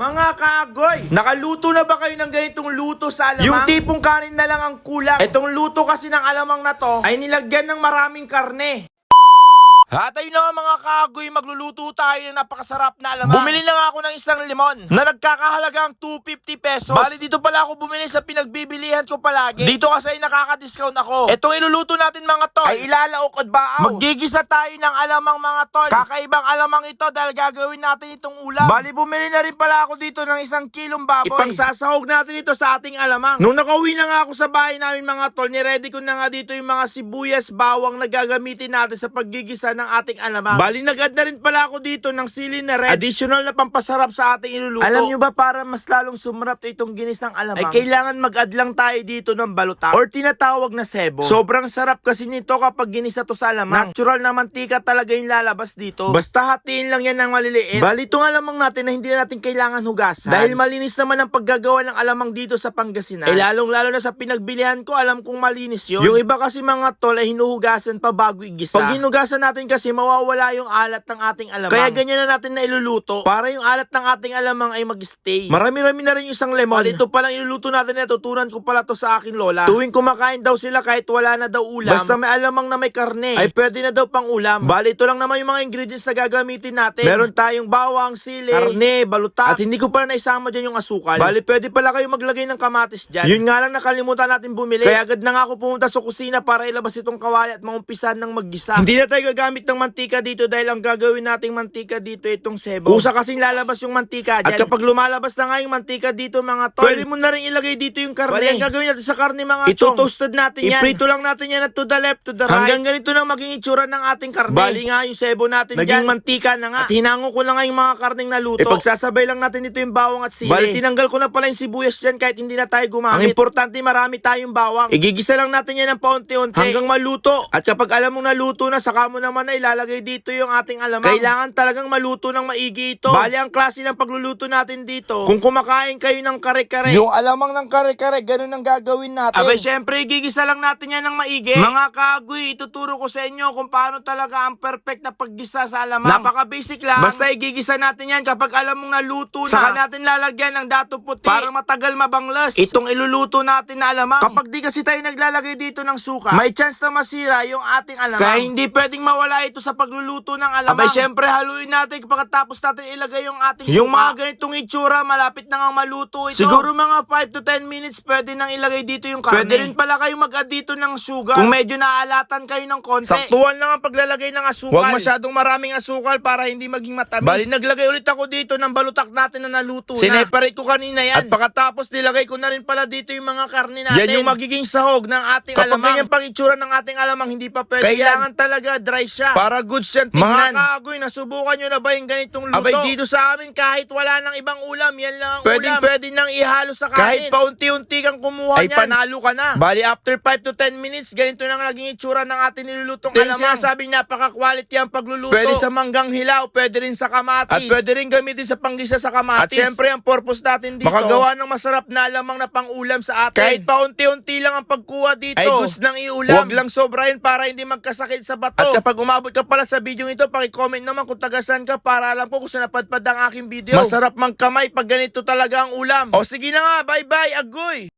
Mga kaagoy, nakaluto na ba kayo ng ganitong luto sa alamang? Yung tipong kanin na lang ang kulang. Itong luto kasi ng alamang na to ay nilagyan ng maraming karne. At ayun na nga mga kaagoy, magluluto tayo ng napakasarap na alamang. Bumili na nga ako ng isang limon na nagkakahalagang 250 pesos. Bali dito pala ako bumili sa pinagbibilihan ko palagi. Dito kasi ay nakaka-discount ako. Itong iluluto natin mga tol ay ilalaok at baaw. Maggigisa tayo ng alamang mga tol. Kakaibang alamang ito dahil gagawin natin itong ulam. Bali bumili na rin pala ako dito ng isang kilong baboy. Ipangsasahog natin ito sa ating alamang. Nung nakauwi na nga ako sa bahay namin mga tol, niready ko na nga dito yung mga sibuyas, bawang na gagamitin natin sa paggigisa ng ating alamang. Bali nag-add na rin pala ako dito ng sili na red. Additional na pampasarap sa ating iluluto. Alam nyo ba para mas lalong sumarap itong ginisang alamang? Ay kailangan mag-add lang tayo dito ng balutak or tinatawag na sebo. Sobrang sarap kasi nito kapag ginisa to sa alamang. Natural na mantika talaga yung lalabas dito. Basta hatiin lang yan ng maliliit. Bali itong alamang natin na hindi na natin kailangan hugasan. Dahil malinis naman ang paggagawa ng alamang dito sa Pangasinan. Eh lalong lalo na sa pinagbilihan ko, alam kong malinis yun. Yung iba kasi mga tol ay hinuhugasan pa bago igisa. Pag hinugasan natin kasi mawawala yung alat ng ating alamang. Kaya ganyan na natin na iluluto para yung alat ng ating alamang ay mag-stay. Marami-rami na rin yung isang lemon. Bali, ito palang iluluto natin na tutunan ko pala to sa aking lola. Tuwing kumakain daw sila kahit wala na daw ulam. Basta may alamang na may karne. Ay pwede na daw pang ulam. Bali, ito lang naman yung mga ingredients na gagamitin natin. Meron tayong bawang, sili, karne, balutak. At hindi ko pala naisama dyan yung asukal. Bali, pwede pala kayo maglagay ng kamatis dyan. Yun nga lang nakalimutan natin bumili. Kaya agad na nga ako pumunta sa kusina para ilabas itong kawali at maumpisan ng maggisa. Hindi na tayo gagamit ng mantika dito dahil ang gagawin nating mantika dito itong sebo. Kusa kasing lalabas yung mantika dyan. At kapag lumalabas na nga yung mantika dito mga tol, pwede mo na rin ilagay dito yung karne. Ang gagawin natin sa karne mga chong. Ito-toasted natin yan. Iprito lang natin yan at to the left, to the right. Hanggang ganito na maging itsura ng ating karne. Bali nga yung sebo natin Naging dyan. mantika na nga. At hinango ko na nga yung mga karneng naluto. E pagsasabay lang natin dito yung bawang at sili. Bali tinanggal ko na pala yung sibuyas dyan kahit hindi na tayo gumamit. Ang importante marami tayong bawang. Igigisa lang natin yan ng paunti-unti hanggang maluto. At kapag alam mong naluto na, saka mo naman na ilalagay dito yung ating alamang. Kailangan talagang maluto ng maigi ito. Bali ang klase ng pagluluto natin dito. Kung kumakain kayo ng kare-kare. Yung alamang ng kare-kare, ganun ang gagawin natin. Abay, syempre, igigisa lang natin yan ng maigi. Mga kagoy, ituturo ko sa inyo kung paano talaga ang perfect na paggisa sa alamang. Napaka-basic lang. Basta igigisa natin yan kapag alam mong naluto na. Saka natin lalagyan ng dato puti para matagal mabanglas. Itong iluluto natin na alamang. Kapag di kasi tayo naglalagay dito ng suka, may chance na masira yung ating alamang. Kaya hindi pwedeng mawala ito sa pagluluto ng alamang. Abay, syempre, haluin natin pagkatapos natin ilagay yung ating suka. Yung mga ganitong itsura, malapit na nga maluto ito. Siguro mga 5 to 10 minutes pwede nang ilagay dito yung karne. Pwede rin pala kayo mag-add dito ng sugar. Kung medyo naalatan kayo ng konti. Saktuhan lang ang paglalagay ng asukal. Huwag masyadong maraming asukal para hindi maging matamis. Bali, naglagay ulit ako dito ng balutak natin na naluto na. Sineparate ko kanina yan. At pagkatapos nilagay ko na rin pala dito yung mga karne natin. Yan yung magiging sahog ng ating Kapag alamang. Kapag ganyan pang itsura ng ating alamang, hindi pa pwede Kailangan talaga dry siya. Para good siya tingnan. Mga kagoy, nasubukan nyo na ba yung ganitong luto? Abay, dito sa amin, kahit wala nang ibang ulam, yan lang ang Pwedeng- ulam. Pwede nang ihalo sa kanin. Kahit paunti-unti kang kumuha Ay, niyan. panalo ka na. Bali, after 5 to 10 minutes, ganito na naging itsura ng ating nilulutong yung alamang. sinasabing napaka-quality ang pagluluto. Pwede sa manggang hilaw, pwede rin sa kamatis. At pwede rin gamitin sa panggisa sa kamatis. At syempre, ang purpose natin dito, makagawa ng masarap na alamang na pang-ulam sa atin. Kahit paunti-unti lang ang pagkuha dito. Ay, gusto ng iulam. Huwag lang sobrahin para hindi magkasakit sa bato. At kapag umabot ka pala sa video ito, pakicomment naman kung tagasan ka para alam ko kung saan napadpad ang aking video. Masarap mang kamay pag ganito talaga ang ulam. O sige na nga, bye-bye, agoy!